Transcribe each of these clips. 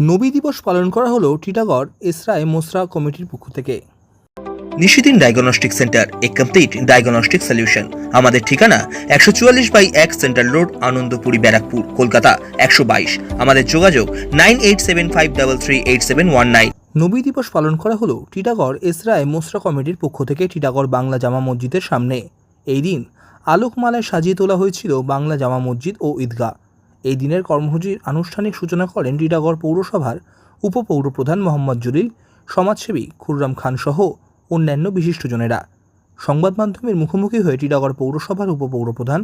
নবী দিবস পালন করা হলো টিটাগড় এসরায় মোসরা কমিটির পক্ষ থেকে। নিশিদিন ডায়াগনস্টিক সেন্টার এ কমপ্লিট ডায়াগনস্টিক সলিউশন। আমাদের ঠিকানা একশো চুয়াল্লিশ বাই এক সেন্ট্রাল রোড আনন্দপুরি ব্যারাকপুর কলকাতা একশো বাইশ। আমাদের যোগাযোগ nine eight seven five double three eight seven one nine. নবী দিবস পালন করা হলো টিটাগড় এসরায় মোসরা কমিটির পক্ষ থেকে টিটাগড় বাংলা জামা মসজিদের সামনে। এই দিন আলোকমালায় সাজিয়ে তোলা হয়েছিল বাংলা জামা মসজিদ ও ঈদগাহ। এই দিনের কর্মসূচির আনুষ্ঠানিক সূচনা করেন টিটাগড় পৌরসভার উপপৌরপ্রধান মোহাম্মদ জলিল সমাজসেবী খুররাম খান সহ অন্যান্য বিশিষ্টজনেরা সংবাদ মাধ্যমের মুখোমুখি হয়ে টিটাগড় পৌরসভার উপপৌরপ্রধান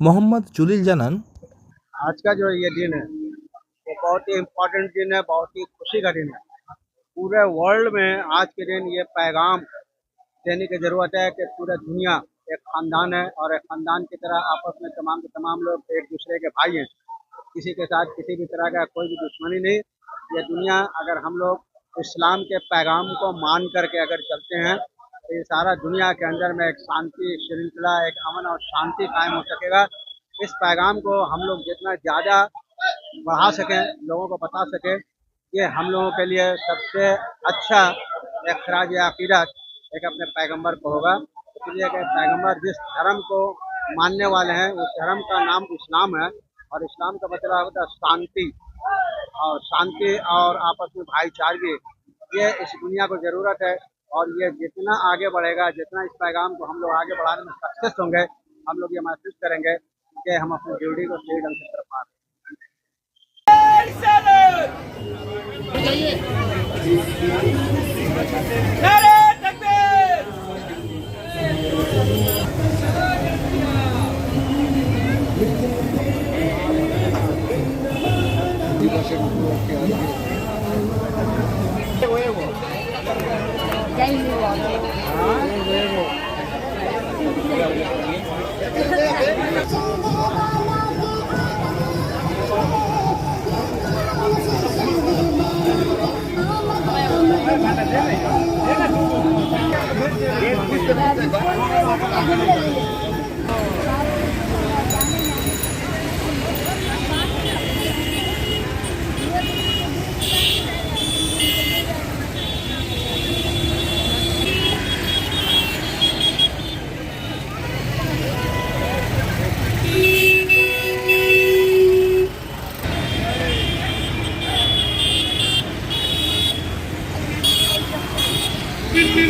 মোহাম্মদ জলিল জানান आज का जो ये दिन है वो बहुत ही इम्पोर्टेंट दिन है बहुत ही खुशी का दिन है पूरे वर्ल्ड में आज के दिन ये पैगाम देने की जरूरत है कि पूरा दुनिया एक खानदान है और एक खानदान की तरह आपस में तमाम के तमाम लोग एक दूसरे के भाई हैं किसी के साथ किसी भी तरह का कोई भी दुश्मनी नहीं। ये दुनिया अगर हम लोग इस्लाम के पैगाम को मान करके अगर चलते हैं तो ये सारा दुनिया के अंदर में एक शांति श्रृंखला, एक अमन और शांति कायम हो सकेगा। इस पैगाम को हम लोग जितना ज़्यादा बढ़ा सकें, लोगों को बता सकें, ये हम लोगों के लिए सबसे अच्छा एक खराज अकीदत एक अपने पैगंबर को होगा। इसलिए कि पैगंबर जिस धर्म को मानने वाले हैं, उस धर्म का नाम इस्लाम है। और इस्लाम का मतलब होता है शांति। और शांति और आपस में भाईचारे ये इस दुनिया को ज़रूरत है और ये जितना आगे बढ़ेगा, जितना इस पैगाम को हम लोग आगे बढ़ाने में सक्सेस होंगे, हम लोग ये महसूस करेंगे कि हम अपनी ड्यूटी को सही ढंग से कर पा रहे हैं। মাসের উপলক্ষে আজকে Thank you.